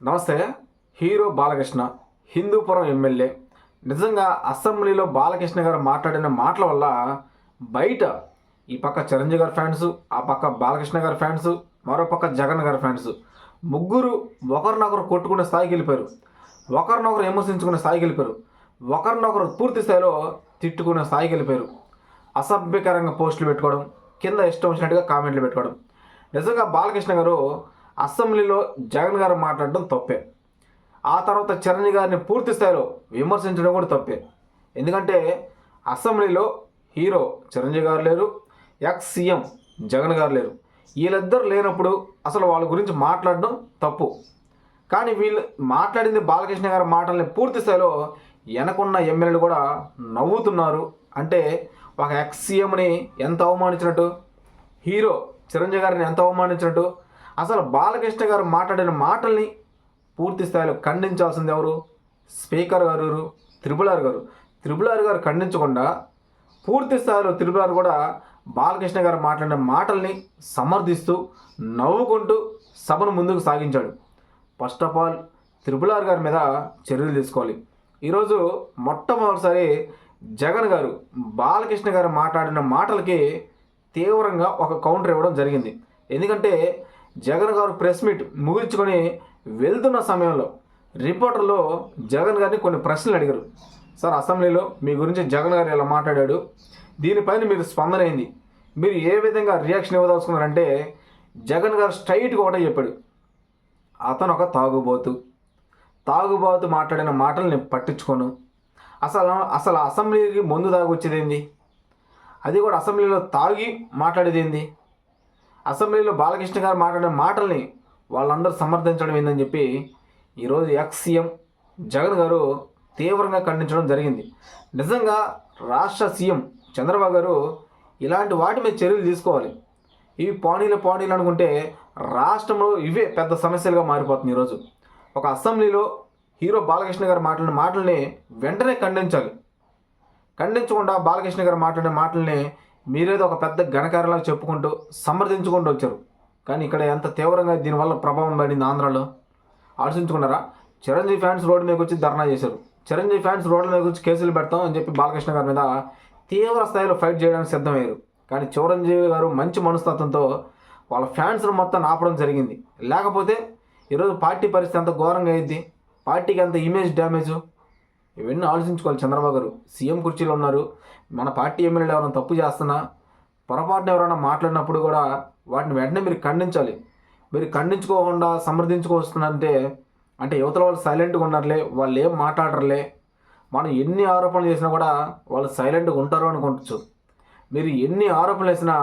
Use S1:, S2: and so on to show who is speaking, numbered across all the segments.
S1: నమస్తే hero Balakrishna Hindupuram MLA. నిజంగా అసెంబ్లీలో బాలకృష్ణ గారు మాట్లాడిన మాటల వల్ల బయట ఈ పక్క చిరంజీవి గారి ఫ్యాన్స్ ఆ పక్క బాలకృష్ణ గారి ఫ్యాన్స్ మరో పక్క జగన్ గారి ఫ్యాన్స్. ముగ్గురు ఒకరినొకరు కొట్టుకునే స్థాయికి వెళ్ళిపోయారు. ఒకరినొకరు విమర్శించుకునే స్థాయికి వెళ్ళిపోయారు. ఒకరినొకరు పూర్తి స్థాయిలో తిట్టుకునే స్థాయికి వెళ్ళిపోయారు. అసభ్యకరంగా పోస్టులు పెట్టుకోవడం కింద ఇష్టం వచ్చినట్టుగా కామెంట్లు పెట్టుకోవడం. నిజంగా బాలకృష్ణ గారు అసెంబ్లీలో జగన్ గారు మాట్లాడడం తప్పే. ఆ తర్వాత చిరంజీవి గారిని పూర్తి స్థాయిలో విమర్శించడం కూడా తప్పే. ఎందుకంటే అసెంబ్లీలో హీరో చిరంజీవి గారు లేరు ఎక్స్ సీఎం జగన్ గారు లేరు. వీళ్ళిద్దరు లేనప్పుడు అసలు వాళ్ళ గురించి మాట్లాడడం తప్పు. కానీ వీళ్ళు మాట్లాడింది బాలకృష్ణ గారి మాటల్ని పూర్తి స్థాయిలో వెనకున్న ఎమ్మెల్యేలు కూడా నవ్వుతున్నారు. అంటే ఒక ఎక్స్ సీఎంని ఎంత అవమానించినట్టు హీరో చిరంజీవి గారిని ఎంత అవమానించినట్టు అసలు బాలకృష్ణ గారు మాట్లాడిన మాటల్ని పూర్తి స్థాయిలో ఖండించాల్సింది ఎవరు? స్పీకర్ గారు త్రిపుల్ ఆర్ గారు. త్రిపుల్ ఆర్ గారు ఖండించకుండా పూర్తి స్థాయిలో త్రిపుల్ ఆర్ కూడా బాలకృష్ణ గారు మాట్లాడిన మాటల్ని సమర్థిస్తూ నవ్వుకుంటూ సభను ముందుకు సాగించాడు. First of all triple R గారి మీద చర్యలు తీసుకోవాలి. ఈరోజు మొట్టమొదటిసారి జగన్ గారు బాలకృష్ణ గారు మాట్లాడిన మాటలకి తీవ్రంగా ఒక కౌంటర్ ఇవ్వడం జరిగింది. ఎందుకంటే జగన్ గారు ప్రెస్ మీట్ ముగించుకొని వెళ్తున్న సమయంలో రిపోర్టర్లో జగన్ గారిని కొన్ని ప్రశ్నలు అడిగారు. సార్ అసెంబ్లీలో మీ గురించి జగన్ గారు ఇలా మాట్లాడాడు. దీనిపైన మీరు స్పందన అయింది మీరు ఏ విధంగా రియాక్షన్ ఇవ్వదలుచుకున్నారంటే జగన్ గారు స్ట్రైట్గా ఒకటే చెప్పాడు. అతను ఒక తాగుబోతు. తాగుబోతు మాట్లాడిన మాటలు నేను పట్టించుకోను. అసలు అసలు అసెంబ్లీకి ముందు తాగొచ్చేది ఏంది అది కూడా అసెంబ్లీలో తాగి మాట్లాడేది ఏంది అసెంబ్లీలో బాలకృష్ణ గారు మాట్లాడిన మాటల్ని వాళ్ళందరూ సమర్థించడం ఏందని చెప్పి ఈరోజు ఎక్స్ సీఎం జగన్ గారు తీవ్రంగా ఖండించడం జరిగింది. నిజంగా రాష్ట్ర సీఎం చంద్రబాబు గారు ఇలాంటి వాటి మీద చర్యలు తీసుకోవాలి. ఇవి పానీలు పానీలు అనుకుంటే రాష్ట్రంలో ఇవే పెద్ద సమస్యలుగా మారిపోతుంది ఈరోజు. ఒక అసెంబ్లీలో హీరో బాలకృష్ణ గారు మాట్లాడిన మాటల్ని వెంటనే ఖండించాలి. ఖండించకుండా బాలకృష్ణ గారు మాట్లాడిన మాటల్ని మీరేదో ఒక పెద్ద ఘనకార్యంలాగా చెప్పుకుంటూ సమర్థించుకుంటూ వచ్చారు. కానీ ఇక్కడ ఎంత తీవ్రంగా దీనివల్ల ప్రభావం పడింది ఆంధ్రాలో? ఆలోచించుకున్నారా? చిరంజీవి ఫ్యాన్స్ రోడ్డు మీద వచ్చి ధర్నా చేశారు. చిరంజీవి ఫ్యాన్స్ రోడ్ల మీద వచ్చి కేసులు పెడతాం అని చెప్పి బాలకృష్ణ గారి మీద తీవ్ర స్థాయిలో ఫైట్ చేయడానికి సిద్ధమయ్యారు. కానీ చిరంజీవి గారు మంచి మనస్తత్వంతో వాళ్ళ ఫ్యాన్స్ను మొత్తం ఆపడం జరిగింది. లేకపోతే ఈరోజు పార్టీ పరిస్థితి ఎంత ఘోరంగా అయింది పార్టీకి ఎంత ఇమేజ్ డ్యామేజ్ ఇవన్నీ ఆలోచించుకోవాలి చంద్రబాబు గారు. సీఎం కుర్చీలో ఉన్నారు. మన పార్టీ ఎమ్మెల్యేలు ఎవరైనా తప్పు చేస్తున్నా పొరపాటున ఎవరైనా మాట్లాడినప్పుడు కూడా వాటిని వెంటనే మీరు ఖండించాలి. మీరు ఖండించుకోకుండా సమర్థించుకొస్తున్నారంటే అంటే యువతల వాళ్ళు సైలెంట్గా ఉన్నారులే వాళ్ళు ఏం మాట్లాడరులే. మనం ఎన్ని ఆరోపణలు చేసినా కూడా వాళ్ళు సైలెంట్గా ఉంటారు అనుకోవచ్చు. మీరు ఎన్ని ఆరోపణలు వేసినా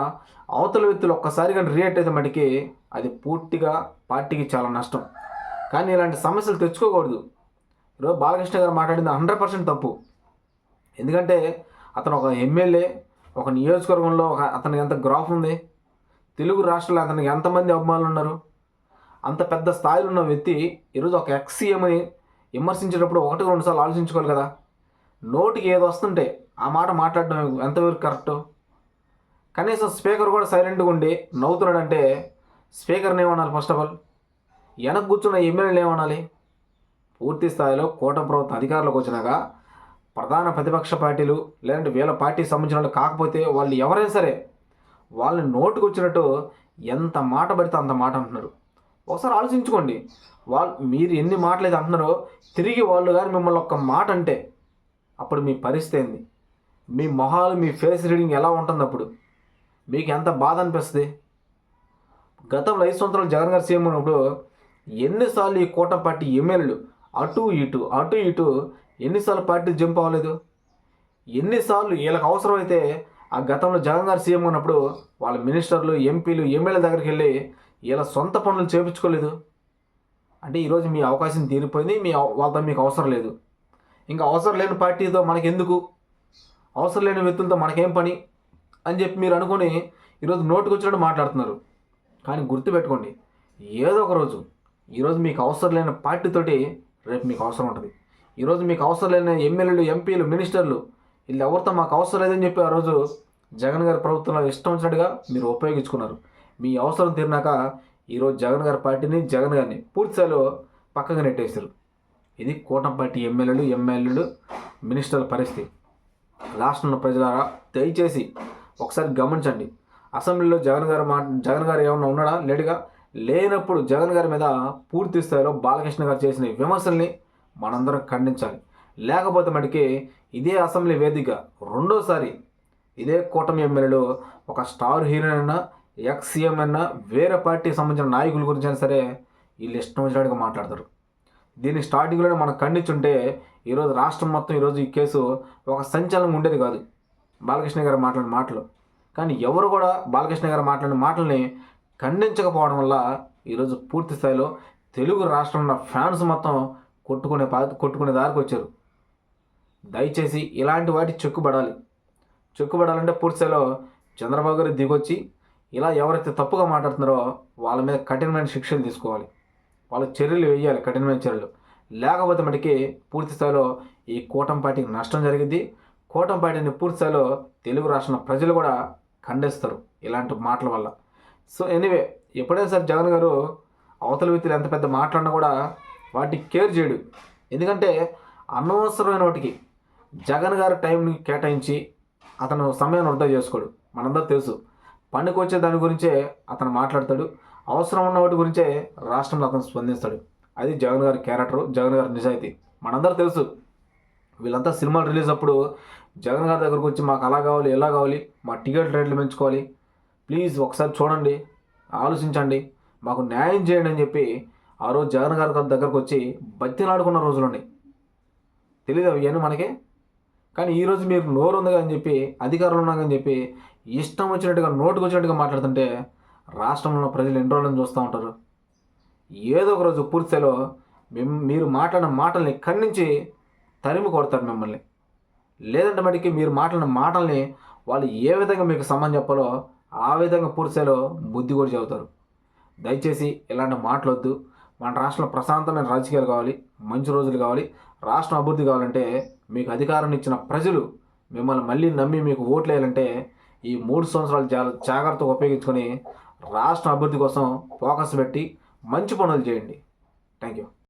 S1: అవతల వ్యక్తులు ఒక్కసారి కానీ రియాక్ట్ అయితే మటుకి అది పూర్తిగా పార్టీకి చాలా నష్టం. కానీ ఇలాంటి సమస్యలు తెచ్చుకోకూడదు. బాలకృష్ణ గారు మాట్లాడింది హండ్రెడ్ పర్సెంట్ తప్పు. ఎందుకంటే అతను ఒక ఎమ్మెల్యే ఒక నియోజకవర్గంలో ఒక అతనికి ఎంత గ్రాఫ్ ఉంది తెలుగు రాష్ట్రాల్లో అతనికి ఎంతమంది అభిమానులు ఉన్నారు అంత పెద్ద స్థాయిలో ఉన్న వ్యక్తి ఈరోజు ఒక ఎక్స్సీఎంని విమర్శించేటప్పుడు ఒకటి రెండు సార్లు ఆలోచించుకోవాలి కదా. నోటికి ఏదో వస్తుంటే ఆ మాట మాట్లాడడం ఎంతవరకు కరెక్ట్? కనీసం స్పీకర్ కూడా సైలెంట్గా ఉండి నవ్వుతున్నాడంటే స్పీకర్ని ఏమనాలి ఫస్ట్ ఆఫ్ ఆల్? వెనక్కి కూర్చున్న ఎమ్మెల్యేలు ఏమనాలి? పూర్తి స్థాయిలో కూటమి ప్రభుత్వం అధికారంలోకి వచ్చినాక ప్రధాన ప్రతిపక్ష పార్టీలు లేదంటే వీళ్ళ పార్టీకి సంబంధించిన వాళ్ళు కాకపోతే వాళ్ళు ఎవరైనా సరే వాళ్ళని నోటుకు వచ్చినట్టు ఎంత మాట పడితే అంత మాట అంటున్నారు. ఒకసారి ఆలోచించుకోండి. వాళ్ళు మీరు ఎన్ని మాటలు అయితే అంటున్నారో తిరిగి వాళ్ళు కానీ మిమ్మల్ని ఒక్క మాట అంటే అప్పుడు మీ పరిస్థితి ఏంది? మీ మొహాలు మీ ఫేస్ రీడింగ్ ఎలా ఉంటుంది అప్పుడు? మీకు ఎంత బాధ అనిపిస్తుంది? గతంలో ఐదు సంవత్సరాలు జగన్ గారు సీఎం ఉన్నప్పుడు ఎన్నిసార్లు ఈ కూటమి పార్టీ ఎమ్మెల్యేలు అటు ఇటు అటు ఇటు ఎన్నిసార్లు పార్టీ జంప్ అవ్వలేదు. ఎన్నిసార్లు వీళ్ళకి అవసరమైతే ఆ గతంలో జగన్ గారు సీఎం ఉన్నప్పుడు వాళ్ళ మినిస్టర్లు ఎంపీలు ఎమ్మెల్యే దగ్గరికి వెళ్ళి వీళ్ళ సొంత పనులు చేపించుకోలేదు. అంటే ఈరోజు మీ అవకాశం తీరిపోయింది మీ వాళ్ళతో మీకు అవసరం లేదు. ఇంకా అవసరం లేని పార్టీతో మనకెందుకు? అవసరం లేని వ్యక్తులతో మనకేం పని? అని చెప్పి మీరు అనుకొని ఈరోజు నోటుకు వచ్చినట్టు మాట్లాడుతున్నారు. కానీ గుర్తుపెట్టుకోండి ఏదో ఒక రోజు ఈరోజు మీకు అవసరం లేని పార్టీతోటి రేపు మీకు అవసరం ఉంటుంది. ఈరోజు మీకు అవసరం లేని ఎమ్మెల్యేలు ఎంపీలు మినిస్టర్లు వీళ్ళు ఎవరితో మాకు అవసరం లేదని చెప్పి ఆ రోజు జగన్ గారి ప్రభుత్వంలో ఇష్టం వచ్చినట్టుగా మీరు ఉపయోగించుకున్నారు. మీ అవసరం తీరినాక ఈరోజు జగన్ గారి పార్టీని జగన్ గారిని పూర్తిస్థాయిలో పక్కగా నెట్టేశారు. ఇది కూటమి పార్టీ ఎమ్మెల్యేలు ఎమ్మెల్యేలు మినిస్టర్ల పరిస్థితి. రాష్ట్రంలో ప్రజలారా దయచేసి ఒకసారి గమనించండి. అసెంబ్లీలో జగన్ గారు మా జగన్ గారు ఏమన్నా ఉన్నాడా లేడుగా? లేనప్పుడు జగన్ గారి మీద పూర్తి స్థాయిలో బాలకృష్ణ గారు చేసిన విమర్శల్ని మనందరం ఖండించాలి. లేకపోతే మటుకి ఇదే అసెంబ్లీ వేదిక రెండోసారి ఇదే కూటమి ఎమ్మెల్యేలు ఒక స్టార్ హీరోయిన్ అయినా ఎక్స్ సీఎం అయినా వేరే పార్టీకి సంబంధించిన నాయకుల గురించి అయినా సరే వీళ్ళు ఇష్టం వచ్చినట్టుగా మాట్లాడతారు. దీన్ని స్టార్టింగ్లోనే మనం ఖండించుంటే ఈరోజు రాష్ట్రం మొత్తం ఈరోజు ఈ కేసు ఒక సంచలనం ఉండేది కాదు. బాలకృష్ణ గారు మాట్లాడిన మాటలు. కానీ ఎవరు కూడా బాలకృష్ణ గారు మాట్లాడిన మాటల్ని ఖండించకపోవడం వల్ల ఈరోజు పూర్తి స్థాయిలో తెలుగు రాష్ట్రంలో ఫ్యాన్స్ మొత్తం కొట్టుకునే పా కొట్టుకునే దారికి వచ్చారు. దయచేసి ఇలాంటి వాటి చెక్కుబడాలి. చెక్కుబడాలంటే పూర్తి స్థాయిలో చంద్రబాబు గారు దిగొచ్చి ఇలా ఎవరైతే తప్పుగా మాట్లాడుతున్నారో వాళ్ళ మీద కఠినమైన శిక్షలు తీసుకోవాలి. వాళ్ళ చర్యలు వేయాలి కఠినమైన చర్యలు. లేకపోతే మటుకి పూర్తి స్థాయిలో ఈ కూటంపాటికి నష్టం జరిగింది కూటంపాటిని పూర్తి స్థాయిలో తెలుగు రాష్ట్రంలో ప్రజలు కూడా ఖండిస్తారు ఇలాంటి మాటల వల్ల. సో ఎనీవే ఎప్పుడైనా సరే జగన్ గారు అవతల వ్యక్తులు ఎంత పెద్ద మాట్లాడినా కూడా వాటికి కేర్ చేయడు. ఎందుకంటే అనవసరమైన వాటికి జగన్ గారు టైంని కేటాయించి అతను సమయాన్ని వృధా చేసుకోడు. మనందరూ తెలుసు. పనికి వచ్చే దాని గురించే అతను మాట్లాడతాడు. అవసరం ఉన్న వాటి గురించే రాష్ట్రంలో అతను స్పందిస్తాడు. అది జగన్ గారి క్యారెక్టర్ జగన్ గారి నిజాయితీ. మనందరూ తెలుసు. వీళ్ళంతా సినిమాలు రిలీజ్ అప్పుడు జగన్ గారి దగ్గరకు వచ్చి మాకు అలా కావాలి ఎలా కావాలి మా టికెట్ రేట్లు పెంచుకోవాలి ప్లీజ్ ఒకసారి చూడండి ఆలోచించండి. మాకు న్యాయం చేయండి అని చెప్పి ఆ రోజు జగన్ గారి దగ్గరకు వచ్చి బతిలాడుకున్న రోజులు ఉన్నాయి తెలియదు ఇవన్నీ మనకి? కానీ ఈరోజు మీరు నోరు ఉంది అని చెప్పి అధికారులు ఉన్నాగని చెప్పి ఇష్టం వచ్చినట్టుగా నోటుకు వచ్చినట్టుగా మాట్లాడుతుంటే రాష్ట్రంలో ప్రజలు ఎన్ని రోజులను చూస్తూ ఉంటారు? ఏదో ఒక రోజు పూర్తిలో మిమ్ మీరు మాట్లాడిన మాటల్ని ఖండించి తరిమి కొడతారు మిమ్మల్ని. లేదంటే మటుకి మీరు మాట్లాడిన మాటల్ని వాళ్ళు ఏ విధంగా మీకు సంబంధం చెప్పాలో ఆ విధంగా పూర్చేలో బుద్ధి కూడా చెబుతారు దయచేసి ఇలాంటి మాటలొద్దు. మన రాష్ట్రంలో ప్రశాంతమైన రాజకీయాలు కావాలి మంచి రోజులు కావాలి రాష్ట్రం అభివృద్ధి కావాలంటే మీకు అధికారాన్ని ఇచ్చిన ప్రజలు మిమ్మల్ని మళ్ళీ నమ్మి మీకు ఓట్లు వేయాలంటే ఈ మూడు సంవత్సరాలు జా జాగ్రత్తగా ఉపయోగించుకొని రాష్ట్ర అభివృద్ధి కోసం ఫోకస్ పెట్టి మంచి పనులు చేయండి. Thank you